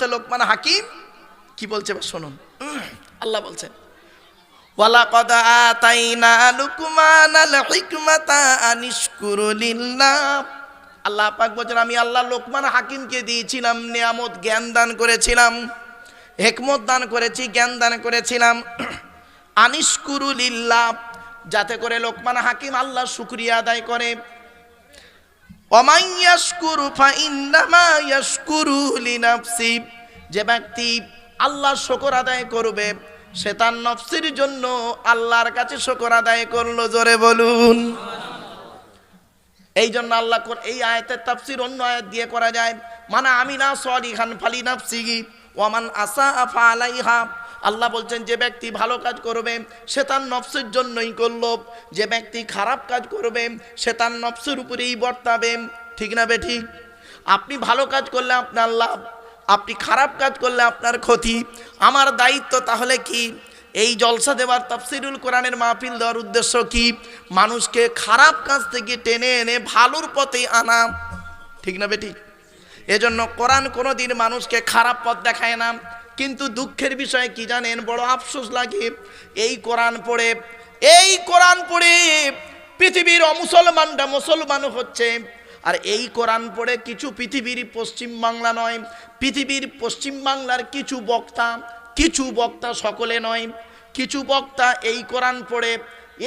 করতে লোকমান হাকিম? কি বলছে এবার শুনুন। আল্লাহ বলছেন ওয়ালাকাদ আতাইনা লুকমানাল হিকমাতা আনিশকুরু লিল্লাহ। আল্লাহ পাক বলছেন, আমি আল্লাহ লোকমান হাকিমকে দিয়েছিলাম, নিয়ামত, জ্ঞান দান করেছিলাম, হেকমত দান করেছি, জ্ঞান দান করেছিলাম। আনিশকুরু লিল্লাহ, যাতে করে লোকমান হাকিম আল্লাহ শুকরিয়া আদায় করে। যে ব্যক্তি আল্লাহ শকর আদায় করবে, সে তার নফসির জন্য আল্লাহর কাছে শকর আদায় করল, জোরে বলুন। এই জন্য আল্লাহ এই আয়াতের তাফসির অন্য আয়াত দিয়ে করা যায় মানে আমি না সলিহান ফালি নাফসিহি ওয়ামান আসা আফা আলাইহা আল্লাহ বলছেন, যে ব্যক্তি ভালো কাজ করবে, সে তার নফসের জন্যই করল। যে ব্যক্তি খারাপ কাজ করবে, সে তার নফসের উপরেই বর্তাবে। ঠিক না বে ঠিক আপনি ভালো কাজ করলে আপনার লাভ, আপনি খারাপ কাজ করলে আপনার ক্ষতি। আমার দায়িত্ব তাহলে কি? এই জলসা দেওয়ার তাফসিরুল কোরআনের মাহফিল দেওয়ার উদ্দেশ্য কি? মানুষকে খারাপ কাজ থেকে টেনে এনে ভালোর পথে আনা। ঠিক না বেটি এজন্য কোরআন কোনো দিন মানুষকে খারাপ পথ দেখায় না। কিন্তু দুঃখের বিষয় কি জানেন? বড় আফসোস লাগে। এই কোরআন পড়ে, এই কোরআন পড়ে পৃথিবীর অমুসলমানরা মুসলমান হচ্ছে। আর এই কোরআন পড়ে কিছু পৃথিবীর পশ্চিম বাংলা নয়, পৃথিবীর পশ্চিম বাংলার কিছু বক্তা কিছু বক্তা সকলে নয়। কিছু বক্তা এই কোরআন পড়ে,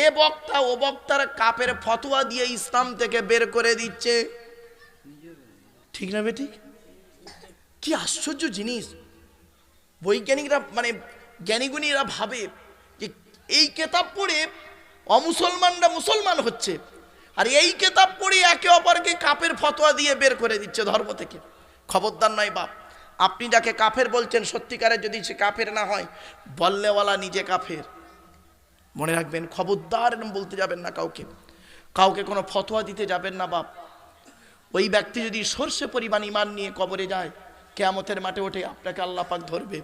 এ বক্তা ও বক্তার কাপের ফতোয়া দিয়ে ইসলাম থেকে বের করে দিচ্ছে। ঠিক না বেটি? কি আশ্চর্য জিনিস। বৈজ্ঞানিকরা মানে জ্ঞানীগুণীরা ভাবে যে এই কেতাব পড়ে অমুসলমানরা মুসলমান হচ্ছে। আর এই কেতাব পড়ে একে অপরকে কাপের ফতোয়া দিয়ে বের করে দিচ্ছে ধর্ম থেকে। খবরদার নয় বাপ। আপনি যাকে কাফের বলছেন, সত্যিকারের যদি সে কাফের না হয়, বললেওয়ালা নিজে কাফের। মনে রাখবেন, খবরদার এরম বলতে যাবেন না কাউকে। কাউকে কোনো ফতোয়া দিতে যাবেন না বাপ। ওই ব্যক্তি যদি সর্ষে পরিমাণ ইমান নিয়ে কবরে যায় কেয়ামতের মাঠে ওঠে আপনাকে আল্লাহ পাক ধরবে।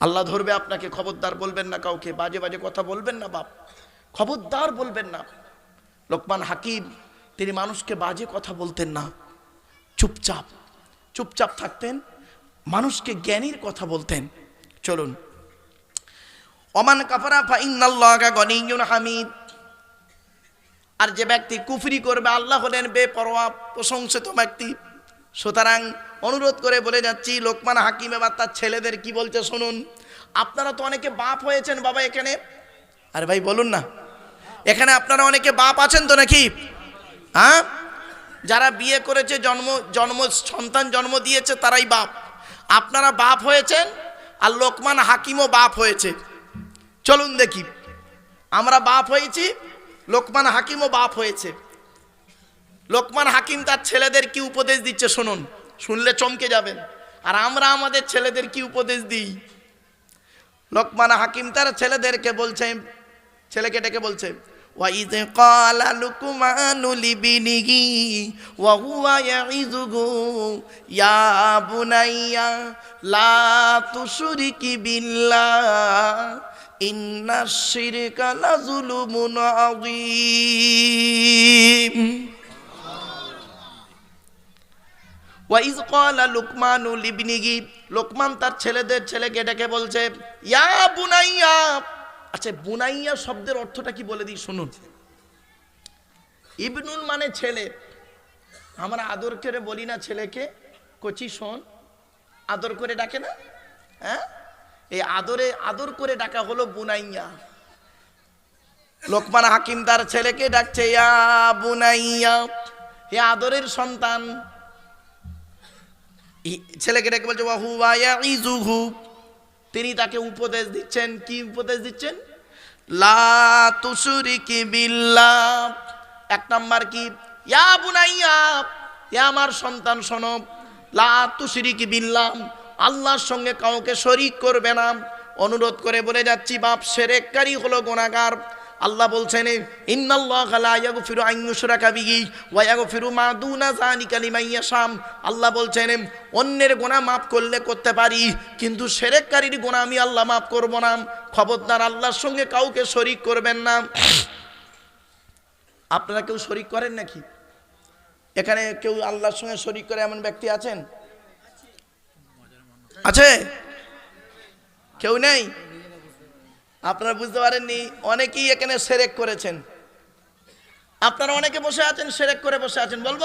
আল্লাহ ধরবে আপনাকে, খবরদার বলবেন না কাউকে, বাজে বাজে কথা বলবেন না বাপ, খবরদার বলবেন না। লোকমান হাকিম, তিনি মানুষকে বাজে কথা বলতেন না। চুপচাপ চুপচাপ থাকতেন, মানুষকে জ্ঞানীর কথা বলতেন। চলুন। অমান কাফারা ফাইনাল্লাহা গনিয়ুন হামিদ। আর যে ব্যক্তি কুফরি করবে, আল্লাহ হলেন বেপরোয়া, প্রশংসিত ব্যক্তি। সুতরাং অনুরোধ করে বলে যাচ্ছি, লোকমান হাকিম, এবার তার ছেলেদের কি বলছে শুনুন। আপনারা তো অনেকে বাপ হয়েছেন বাবা এখানে। আরে ভাই, বলুন না। এখানে আপনারা অনেকে বাপ আছেন তো নাকি? হ্যাঁ? যারা বিয়ে করেছে, জন্ম জন্ম, সন্তান জন্ম দিয়েছে, তারাই বাপ। আপনারা বাপ হয়েছেন আর লোকমান হাকিমও বাপ হয়েছে। চলুন দেখি। আমরা বাপ হয়েছি, লোকমান হাকিমও বাপ হয়েছে। লোকমান হাকিম তার ছেলেদের কি উপদেশ দিচ্ছে শুনুন, শুনলে চমকে যাবেন। আর আমরা আমাদের ছেলেদের কি উপদেশ দিই? লোকমান হাকিম তার ছেলেদেরকে বলছে, ছেলেকে ডেকে বলছে ওয়াইজ ক্বালা লুকমানু লিবিনিহি ওয়া হুয়া ইয়াইযুহু ইয়া বুনাইয়া, লা তুশরিকি বিল্লাহ ইন্না শিরকা লাযুলুমুন আযীম ওয়াইজ ক্বালা লুকমানু লিবনিহি, লোকমান তার ছেলেদের ছেলেকে ডেকে বলছে, ইয়া বুনাইয়া। আচ্ছা বুনাইয়া শব্দের অর্থটা কি বলে দিই শুনুন। ইবনুন মানে ছেলে। আমরা আদর করে বলি না ছেলেকে। কচি শোন, আদর করে ডাকে না? হ্যাঁ? এই আদরে, আদর করে ডাকা হলো বুনাইয়া। লোকমান হাকিম তার ছেলেকে ডাকছে, ইয়া বুনাইয়া। হে আদরের সন্তান ছেলেকে ডেকে বলছে ইজুহু তিনি তাকে উপদেশ দিচ্ছেন। কি উপদেশ দিচ্ছেন? লা তুশুরিকি বিল্লাহ। এক নাম্বার কি? ইয়া বুনাইয়া। ইয়া আমার সন্তান, শোনো। লা তুশুরিকি বিল্লাহ। আল্লাহর সঙ্গে কাউকে শরিক করবে না। অনুরোধ করে বলে যাচ্ছি, বাপ সেরেককারী হলো গুনাহগার। আল্লাহ বলছেন আল্লাহ বলছেন, অন্যের গোনা মাফ করলে করতে পারি, কিন্তু শিরককারীর গুনাহ আমি আল্লাহ মাফ করব না। খবরদার আল্লাহর সঙ্গে কাউকে শরিক করবেন না। আপনারা কেউ শরিক করেন নাকি? এখানে কেউ আল্লাহর সঙ্গে শরিক করে এমন ব্যক্তি আছেন? আছে? কেউ নেই? আপনারা বুঝতে পারেননি, অনেকেই এখানে সেরেক করেছেন। আপনারা অনেকে বসে আছেন, সেরেক করে বসে আছেন, বলব?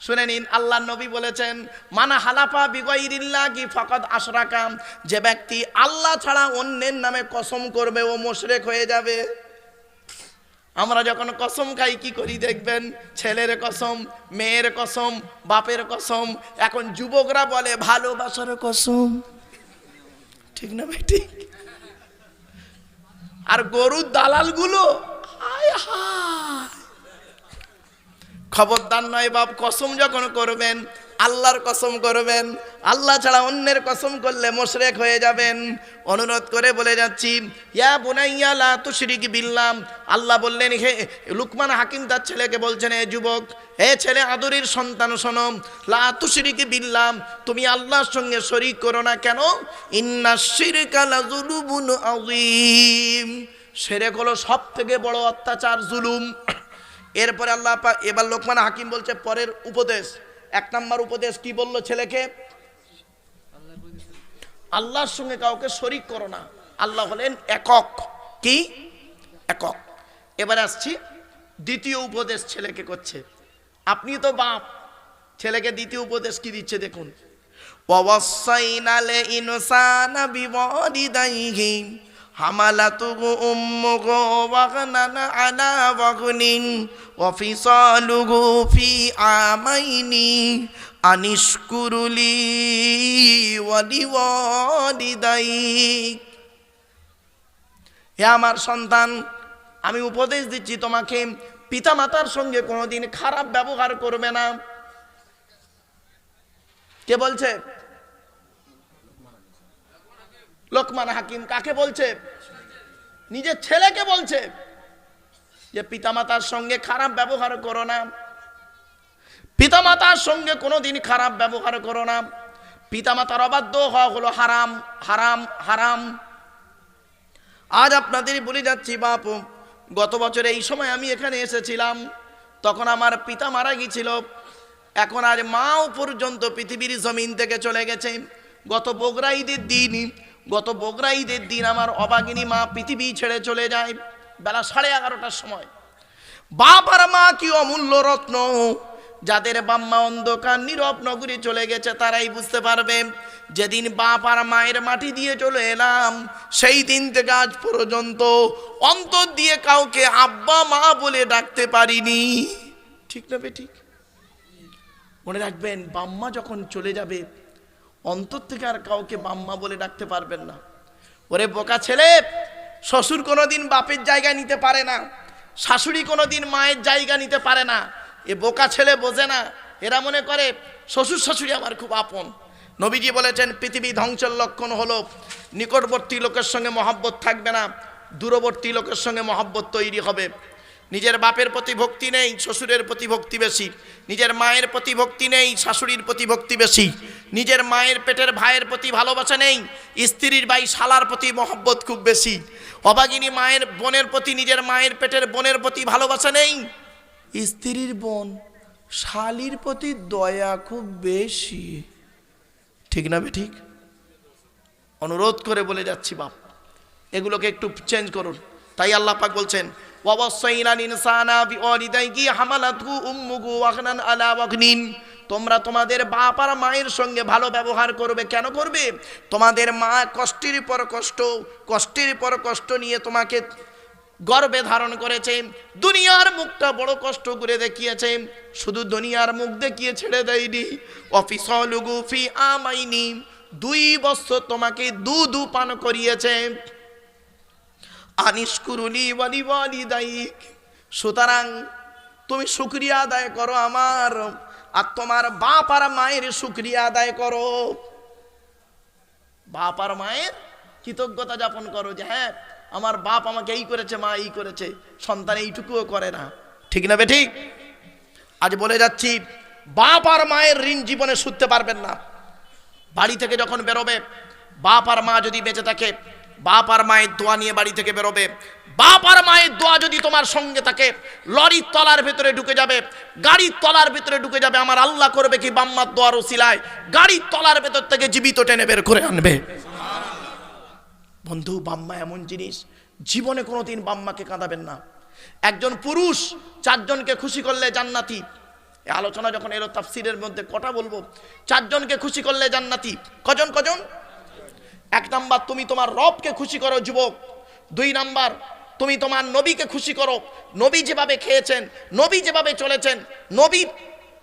শুনে নিন, আল্লাহ নবী বলেছেন, মানা হালাফা বিগইরিল্লা কি ফকত আশরাকাম যে ব্যক্তি আল্লাহ ছাড়া অন্যের নামে কসম করবে, ও মোশরেক হয়ে যাবে। আমরা যখন কসম খাই, কি করি দেখবেন? ছেলের কসম, মেয়ের কসম, বাপের কসম, এখন যুবকরা বলে, ভালোবাসার কসম। ঠিক না ভাই, ঠিক? আর গরুর দালালগুলো হায় খবরদার নয় বাপ কসম যখন করবেন আল্লাহর কসম করবেন আল্লাহ ছাড়া অন্যের কসম করলে মোশরেক হয়ে যাবেন। অনুরোধ করে বলে যাচ্ছি, ইয়া বুনাইয়া, লা তুশরিক বিল্লাহ। আল্লাহ বললেন, হে লুকমান হাকিম তার ছেলেকে বলছেন, এ যুবক হে ছেলে আদরের সন্তান, শোনো। লা তুশরিক বিল্লাহ, তুমি আল্লাহর সঙ্গে শরিক করো না কেন? ইন্না শিরকা আযীম। শিরক হলো সব থেকে বড় অত্যাচার, জুলুম। এরপরে আল্লাহ এবার লোকমান হাকিম বলছে, পরের উপদেশ। এক নম্বর উপদেশ কি বলল ছেলেকে? আল্লাহর সঙ্গে কাউকে শরিক করো না। আল্লাহ হলেন একক। কি? একক। এবার আসছি, দ্বিতীয় উপদেশ ছেলেকে করছে। আপনি তো বাপ, ছেলেকে দ্বিতীয় উপদেশ কি দিচ্ছে দেখুন। ওয়াসাইনালে ইনসানা আমাইনি আনিশকুরুলি হে আমার সন্তান, আমি উপদেশ দিচ্ছি তোমাকে পিতা মাতার সঙ্গে কোনোদিন খারাপ ব্যবহার করবে না। কে বলছে? লোকমান হাকিম কাকে বলছে? নিজের ছেলেকে বলছে যে, পিতামাতার সঙ্গে খারাপ ব্যবহার করো না। পিতামাতার সঙ্গে কোনো কোনোদিন খারাপ ব্যবহার করো না। পিতামাতার অবাধ্য হওয়া হলো হারাম হারাম হারাম। আজ আপনাদের বলে যাচ্ছি, বাপ, গত বছর এই সময় আমি এখানে এসেছিলাম, তখন আমার পিতা মারা গিয়েছিল। এখন আজ মাও পর্যন্ত পৃথিবীর জমিন থেকে চলে গেছে। গত বগরা ঈদের দিন, গত বগরা ঈদের দিন আমার অবাগিনী মা পৃথিবী ছেড়ে চলে যায়। বেলা সাড়ে এগারোটার সময়। বাপ আর মা কি অমূল্য রত্ন যাদের বাম্মা অন্ধকার, নীরব নগরী চলে গেছে, তারাই বুঝতে পারবে, যেদিন বাপ আর মায়ের মাটি দিয়ে চলে এলাম, সেই দিন থেকে আজ পর্যন্ত অন্তর দিয়ে কাউকে আব্বা, মা বলে ডাকতে পারিনি। ঠিক না বে, ঠিক? মনে রাখবেন, বাম্মা যখন চলে যাবে, অন্তর থেকে আর কাউকে বাম্মা বলে ডাকতে পারবেন না। ওরে বোকা ছেলে, শ্বশুর কোনোদিন বাপের জায়গা নিতে পারে না, শাশুড়ি কোনোদিন মায়ের জায়গা নিতে পারে না এ বোকা ছেলে বোঝে না। এরা মনে করে, শ্বশুর শাশুড়ি আমার খুব আপন। নবীজি বলেছেন, পৃথিবী ধ্বংসের লক্ষণ হলো নিকটবর্তী লোকের সঙ্গে মহাব্বত থাকবে না, দূরবর্তী লোকের সঙ্গে মহাব্বত তৈরি হবে। নিজের বাপের প্রতি ভক্তি নেই, শ্বশুরের প্রতি ভক্তি বেশি। নিজের মায়ের প্রতি ভক্তি নেই, শাশুড়ির প্রতি ভক্তি বেশি। নিজের মায়ের পেটের ভাইয়ের প্রতি ভালোবাসা নেই, স্ত্রীর ভাই শালার প্রতি মহব্বত খুব বেশি। অভাগিনী মায়ের বোনের প্রতি, নিজের মায়ের পেটের বোনের প্রতি ভালোবাসা নেই। স্ত্রীর বোন, শালির প্রতি দয়া খুব বেশি। ঠিক না ঠিক? অনুরোধ করে বলে যাচ্ছি বাপ, এগুলোকে একটু চেঞ্জ করুন। তাই আল্লাহ পাক বলছেন তোমরা তোমাদের বাপ আর মায়ের সঙ্গে ভালো ব্যবহার করবে, কেন করবে? তোমাদের মা কষ্টের পর কষ্ট, কষ্টের পর কষ্ট নিয়ে তোমাকে গর্বে ধারণ করেছে দুনিয়ার মুখটা বড় কষ্ট করে দেখিয়েছে শুধু দুনিয়ার মুখ দেখিয়ে ছেড়ে দেয়নি। অফিসলুগু ফি আমাইনি, দুই বছর তোমাকে দুধ পান করিয়েছে। আনিসকুরুলি ওয়ালি ওয়ালি দায়িক সুতরাং তুমি শুক্রিয়া আদায় করো আমার, আর তোমার বাপ আর মায়ের শুক্রিয়া আদায় করো। বাপ আর মায়ের কৃতজ্ঞতা যাপন করো যে হ্যাঁ আমার বাপ আমাকে এই করেছে, মা এই করেছে। সন্তান এইটুকুও করে না। ঠিক না বে ঠিক আজ বলে যাচ্ছি, বাপ আর মায়ের ঋণ জীবনে শুধতে পারবেন না। বাড়ি থেকে যখন বেরোবে, বাপ আর মা যদি বেঁচে থাকে, বাপ আর মায়ের দোয়া নিয়ে বাড়ি থেকে বেরোবে। বাপ আর মায়ের দোয়া যদি তোমার সঙ্গে থাকে, লরির তলার ভেতরে ঢুকে যাবে, গাড়ির তলার ভেতরে ঢুকে যাবে, আমার আল্লাহ করবে কি বাম্মার দোয়ার ওসিলায়, গাড়ির তলার ভেতর থেকে জীবিত টেনে বের করে আনবে। বন্ধু, বাম্মা এমন জিনিস, জীবনে কোনোদিন বাম্মাকে কাঁদাবেন না। একজন পুরুষ চারজনকে খুশি করলে জান্নাতি। আলোচনা যখন এলো, তাফসিরের মধ্যে কটা বলব? চারজনকে খুশি করলে জান্নাতি। কজন কজন? এক নাম্বার, তুমি তোমার রবকে খুশি করো, যুবক। দুই নাম্বার, তুমি তোমার নবীকে খুশি করো। নবী যেভাবে খেয়েছেন, নবী যেভাবে চলেছেন নবীর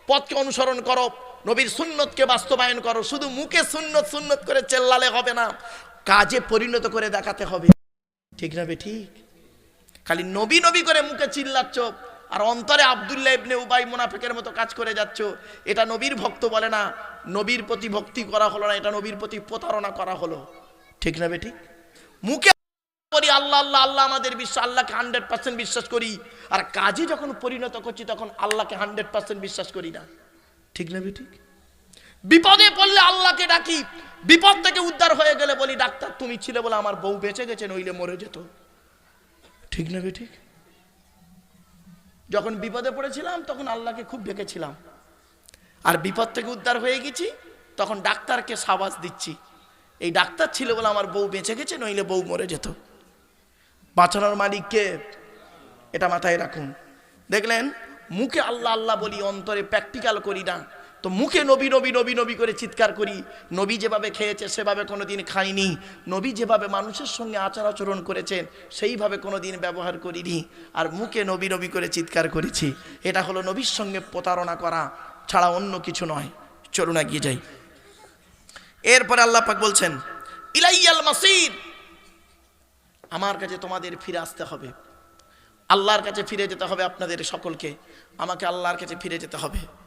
পথকে অনুসরণ করো, নবীর সুন্নতকে বাস্তবায়ন করো। শুধু মুখে সুন্নত সুন্নত করে চেল্লালে হবে না। কাজে পরিণত করে দেখাতে হবে। ঠিক না ঠিক? খালি নবী নবী করে মুখে চিল্লাচ্ছ, আর অন্তরে আবদুল্লাহ ইবনে উবাই মুনাফিকের মতো কাজ করে যাচ্ছ, এটা নবীর ভক্ত বলে না, নবীর প্রতি ভক্তি করা হলো না, এটা নবীর প্রতি প্রতারণা করা হলো। ঠিক না ঠিক? মুখে করি আল্লাহ আল্লাহ আল্লাহ আমাদের বিশ্বাস, আল্লাহকে হান্ড্রেড পার্সেন্ট বিশ্বাস করি, আর কাজে যখন পরিণত করছি তখন আল্লাহকে হান্ড্রেড পার্সেন্ট বিশ্বাস করি না। ঠিক না ঠিক? বিপদে পড়লে আল্লাহকে ডাকি, বিপদ থেকে উদ্ধার হয়ে গেলে বলি, ডাক্তার, তুমি ছিলে বলে আমার বউ বেঁচে গেছে, নইলে মরে যেত। ঠিক না ঠিক? যখন বিপদে পড়েছিলাম, তখন আল্লাহকে খুব ডেকেছিলাম। আর বিপদ থেকে উদ্ধার হয়ে গেছি, তখন ডাক্তারকে সাবাস দিচ্ছি। এই ডাক্তার ছিল বলে আমার বউ বেঁচে গেছে, নইলে বউ মরে যেত। বাঁচানোর মালিককে এটা মাথায় রাখুন। দেখলেন, মুখে আল্লাহ আল্লাহ বলি, অন্তরে প্র্যাকটিক্যাল করি না। তো মুখে নবী নবী নবী নবী করে চিৎকার করি। নবী যেভাবে খেয়েছে, সেভাবে কোনোদিন খাইনি। নবী যেভাবে মানুষের সঙ্গে আচার আচরণ করেছেন, সেইভাবে কোনোদিন ব্যবহার করিনি। আর মুখে নবী নবী করে চিৎকার করেছি। এটা হলো নবীর সঙ্গে প্রতারণা করা, ছাড়া অন্য কিছু নয়। চলুন এগিয়ে যাই। এরপরে পাক বলছেন, ইলাইয়াল মাসির, আমার কাছে তোমাদের ফিরে আসতে হবে। আল্লাহর কাছে ফিরে যেতে হবে আপনাদের সকলকে। আমাকে আল্লাহর কাছে ফিরে যেতে হবে।